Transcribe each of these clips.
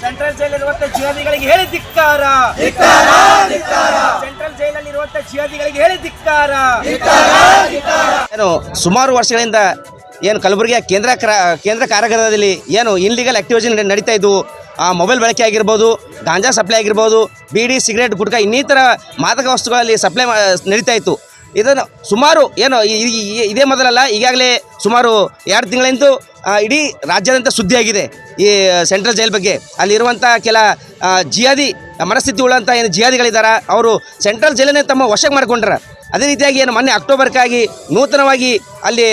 Central ಜೈಲಲ್ಲಿರುವಂತ ಜಿಹಾದಿಗಳಿಗೆ ಹೇಳಿ ಧಿಕ್ಕಾರ. Central ಜೈಲಲ್ಲಿರುವಂತ ಜಿಹಾದಿಗಳಿಗೆ ಹೇಳಿ ಧಿಕ್ಕಾರ. ಏನು ಸುಮಾರು ವರ್ಷಗಳಿಂದ ಏನು ಕಲಬುರಗಿಯ ಕೇಂದ್ರ ಕೇಂದ್ರ ಕಾರಾಗೃಹದಲ್ಲಿ ಏನು ಇನ್ಲೀಗಲ್ ಆಕ್ಟಿವಿಟಿ ನಡೀತಾ ಆ ಮೊಬೈಲ್ ಬಳಕೆ ಆಗಿರ್ಬೋದು, ಗಾಂಜಾ ಸಪ್ಲೈ ಆಗಿರ್ಬೋದು, ಬೀಡಿ ಸಿಗರೇಟ್ ಗುಟ್ಕಾ ಇನ್ನಿತರ ಮಾದಕ ವಸ್ತುಗಳಲ್ಲಿ ಸಪ್ಲೈ ನಡೀತಾ ಇತ್ತು. ಇದನ್ನು ಸುಮಾರು ಏನು ಇದೇ ಮೊದಲಲ್ಲ, ಈಗಾಗಲೇ ಸುಮಾರು ಎರಡು ತಿಂಗಳಿಂದ ಇಡೀ ರಾಜ್ಯಾದ್ಯಂತ ಸುದ್ದಿಯಾಗಿದೆ ಈ ಸೆಂಟ್ರಲ್ ಜೈಲ್ ಬಗ್ಗೆ. ಅಲ್ಲಿರುವಂಥ ಕೆಲ ಜಿಯಾದಿ ಮನಸ್ಥಿತಿ ಉಳ್ಳಂಥ ಏನು ಜಿಯಾದಿಗಳಿದ್ದಾರೆ ಅವರು ಸೆಂಟ್ರಲ್ ಜೈಲನ್ನೇ ತಮ್ಮ ವಶಕ್ಕೆ ಮಾಡಿಕೊಂಡ್ರೆ. ಅದೇ ರೀತಿಯಾಗಿ ಏನು ಮೊನ್ನೆ ಅಕ್ಟೋಬರ್ಗಾಗಿ ನೂತನವಾಗಿ ಅಲ್ಲಿ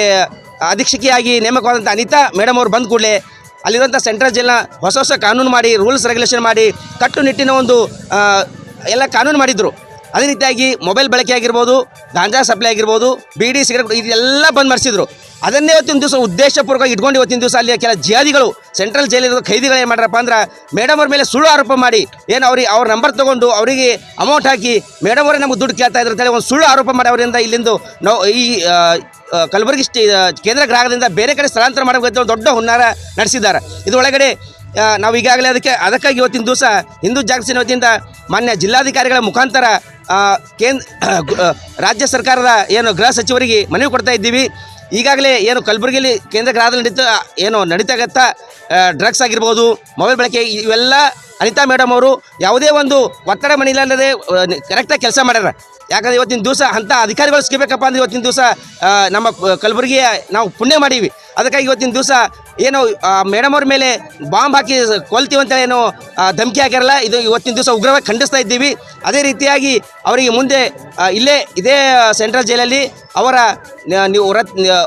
ಅಧೀಕ್ಷಕಿಯಾಗಿ ನೇಮಕವಾದಂಥ ಅನಿತಾ, ಮೇಡಮ್ ಅವರು ಬಂದ ಕೂಡಲೇ ಅಲ್ಲಿರುವಂಥ ಸೆಂಟ್ರಲ್ ಜೈಲ್ನ ಹೊಸ ಹೊಸ ಕಾನೂನು ಮಾಡಿ, ರೂಲ್ಸ್ ರೆಗ್ಯುಲೇಷನ್ ಮಾಡಿ, ಕಟ್ಟುನಿಟ್ಟಿನ ಒಂದು ಎಲ್ಲ ಕಾನೂನು ಮಾಡಿದ್ರು. ಅದೇ ರೀತಿಯಾಗಿ ಮೊಬೈಲ್ ಬಳಕೆ ಆಗಿರ್ಬೋದು, ಗಾಂಜಾ ಸಪ್ಲೈ ಆಗಿರ್ಬೋದು, ಬೀಡಿ, ಸಿಗರೇಟ್, ಇದೆಲ್ಲ ಬಂದ್ ಮಾಡಿಸಿದ್ರು ಅದನ್ನೇ ಇವತ್ತಿನ ದಿವಸ ಉದ್ದೇಶಪೂರ್ವಕವಾಗಿ ಇಟ್ಕೊಂಡು ಇವತ್ತಿನ ದಿವಸ ಅಲ್ಲಿ ಕೆಲ ಜಿಯಾದಿಗಳು ಸೆಂಟ್ರಲ್ ಜೈಲಿರೋ ಖೈದಿಗಳು ಏನು ಮಾಡ್ರಪ್ಪ ಅಂದ್ರೆ ಮೇಡಮ್ ಅವ್ರ ಮೇಲೆ ಸುಳ್ಳು ಆರೋಪ ಮಾಡಿ, ಏನು ಅವ್ರಿಗೆ ಅವ್ರ ನಂಬರ್ ತೊಗೊಂಡು ಅವರಿಗೆ ಅಮೌಂಟ್ ಹಾಕಿ, ಮೇಡಮ್ ಅವರೇ ನಮಗೆ ದುಡ್ಡು ಕೇಳ್ತಾ ಇದ್ರು ಅಂತೇಳಿ ಒಂದು ಸುಳ್ಳು ಆರೋಪ ಮಾಡಿ ಅವರಿಂದ ಇಲ್ಲಿಂದ ನಾವು ಈ ಕಲಬುರಗಿ ಕೇಂದ್ರ ಗ್ರಾಹಕದಿಂದ ಬೇರೆ ಕಡೆ ಸ್ಥಳಾಂತರ ಮಾಡಬೇಕು ಒಂದು ದೊಡ್ಡ ಹುನ್ನಾರ ನಡೆಸಿದ್ದಾರೆ. ಇದರೊಳಗಡೆ ನಾವು ಈಗಾಗಲೇ ಅದಕ್ಕೆ, ಅದಕ್ಕಾಗಿ ಇವತ್ತಿನ ದಿವಸ ಹಿಂದೂ ಜಾಗೃತಿ ವತಿಯಿಂದ ಮಾನ್ಯ ಜಿಲ್ಲಾಧಿಕಾರಿಗಳ ಮುಖಾಂತರ ಕೇಂದ್ರ ರಾಜ್ಯ ಸರ್ಕಾರದ ಏನು ಗೃಹ ಸಚಿವರಿಗೆ ಮನವಿ ಕೊಡ್ತಾ ಇದ್ದೀವಿ. ಈಗಾಗಲೇ ಏನು ಕಲಬುರಗಿಯಲ್ಲಿ ಕೇಂದ್ರ ಗ್ರಾಹಕದಲ್ಲಿ ನಡೀತಾ ಏನು ನಡೀತಾಗತ್ತ ಡ್ರಗ್ಸ್ ಆಗಿರ್ಬೋದು ಮೊಬೈಲ್ ಬಳಕೆ, ಇವೆಲ್ಲ ಅನಿತಾ ಮೇಡಮ್ ಅವರು ಯಾವುದೇ ಒಂದು ಒತ್ತಡ ಮನೆಯಿಲ್ಲದೆ ಕರೆಕ್ಟಾಗಿ ಕೆಲಸ ಮಾಡ್ಯಾರ. ಯಾಕಂದ್ರೆ ಇವತ್ತಿನ ದಿವಸ ಅಂಥ ಅಧಿಕಾರಿಗಳು ಸಿಗಬೇಕಪ್ಪ ಅಂದ್ರೆ ಇವತ್ತಿನ ದಿವಸ ನಮ್ಮ ಕಲಬುರಗಿಯ ನಾವು ಪುಣ್ಯ ಮಾಡೀವಿ. ಅದಕ್ಕಾಗಿ ಇವತ್ತಿನ ದಿವಸ ಏನು ಮೇಡಮ್ ಅವ್ರ ಮೇಲೆ ಬಾಂಬ್ ಹಾಕಿ ಕೊಲ್ತೀವಿ ಅಂತ ಏನು ಧಮಕಿ ಹಾಕಿರಲ್ಲ ಇದು ಇವತ್ತಿನ ದಿವಸ ಉಗ್ರವಾಗಿ ಖಂಡಿಸ್ತಾ ಇದ್ದೀವಿ. ಅದೇ ರೀತಿಯಾಗಿ ಅವರಿಗೆ ಮುಂದೆ ಇಲ್ಲೇ ಇದೇ ಸೆಂಟ್ರಲ್ ಜೈಲಲ್ಲಿ ಅವರ ನೀವು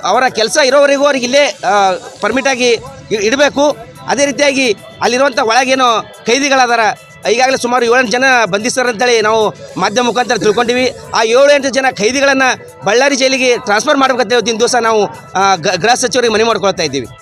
ಅವರ ಕೆಲಸ ಇರೋವರೆಗೂ ಅವ್ರಿಗೆ ಇಲ್ಲೇ ಪರ್ಮಿಟ್ ಆಗಿ ಇ- ಇಡಬೇಕು. ಅದೇ ರೀತಿಯಾಗಿ ಅಲ್ಲಿರುವಂಥ ಒಳಗೇನೋ ಖೈದಿಗಳಾದಾರ ಈಗಾಗಲೇ ಸುಮಾರು ಏಳೆಂಟು ಜನ ಬಂಧಿಸ್ತಾರೆ ಅಂತೇಳಿ ನಾವು ಮಾಧ್ಯಮ ಮುಖಾಂತರ ತಿಳ್ಕೊಂಡಿವಿ. ಆ ಏಳು ಎಂಟು ಜನ ಖೈದಿಗಳನ್ನು ಬಳ್ಳಾರಿ ಜೈಲಿಗೆ ಟ್ರಾನ್ಸ್ಫರ್ ಮಾಡಬೇಕಂತ ಇವತ್ತಿನ ದಿವಸ ನಾವು ಗೃಹ ಸಚಿವರಿಗೆ ಮನವಿ ಮಾಡ್ಕೊಳ್ತಾ ಇದ್ದೀವಿ.